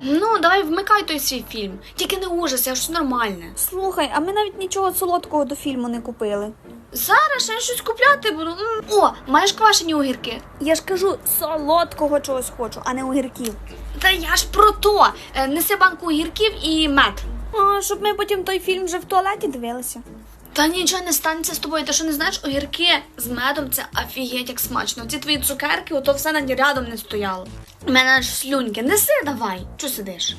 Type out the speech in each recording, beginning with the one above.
Ну, давай вмикай той свій фільм. Тільки не ужас, а щось нормальне. Слухай, а ми навіть нічого солодкого до фільму не купили. Зараз я щось купляти буду. М, О, маєш квашені огірки. Я ж кажу, солодкого чогось хочу, а не огірків. Та я ж про то. Е, Неси банку огірків і мед. А, щоб ми потім той фільм вже в туалеті дивилися. Та нічого не станеться з тобою. Ти що не знаєш, огірки з медом це офігеть як смачно. Ці твої цукерки, ото все над рядом не стояло. У мене аж слюньки. Неси давай. Чого сидиш?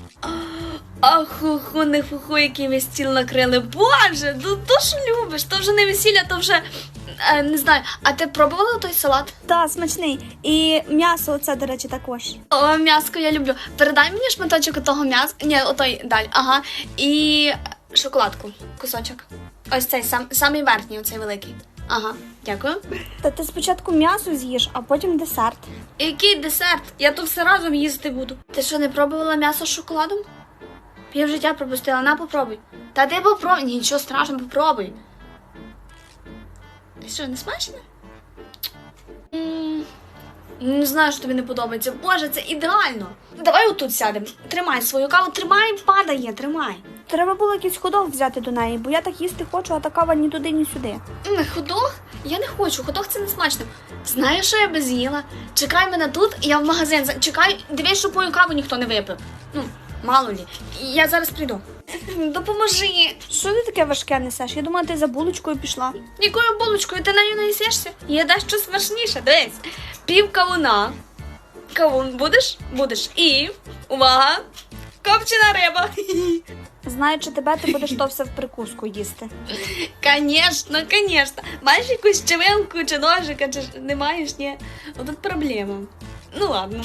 Ах, ху, не ху, який ви стіл накрили. Боже, ну то ж любиш, то вже не весілля, то вже е, не знаю. А ти пробувала той салат? Та, смачний. І м'ясо оце, до речі, також. О, м'яско я люблю. Передай мені шматочок того м'яса. Ні, отой даль. Ага. І шоколадку. Кусочок. Ось цей сам, самий верхній, оцей великий. Ага, дякую. Та ти спочатку м'ясо з'їш, а потім десерт. Який десерт? Я то все разом їсти буду. Ти що, не пробувала м'ясо з шоколадом? Я в життя пропустила, на попробуй. Та ти попробуй. Нічого страшного, попробуй. Ти що, не смачно? Не знаю, що тобі не подобається. Боже, це ідеально. Давай отут сядемо. Тримай свою каву, тримай, падає, тримай. Треба було якийсь ходок взяти до неї, бо я так їсти хочу, а та кава ні туди, ні сюди. М, Ходох? Я не хочу, ходох це не смачно. Знаєш, що я би з'їла? Чекай мене тут, я в магазин. за- Чекай, дивись, щоб мою каву ніхто не випив. Ну, мало лі. Я зараз прийду. Допоможи. Що ти таке важке несеш? Я думала, ти за булочкою пішла. Якою булочкою ти нею наїсишся? Є дещо смачніше. Дивись. Пів кавуна. Кавун будеш? Будеш. І. Увага! Копчена риба. Знаючи тебе, ти будеш то все в прикуску їсти. Конечно, конечно. Маєш якусь чевилку чи ножика, чи не маєш, ні? Отут проблема. Ну ладно.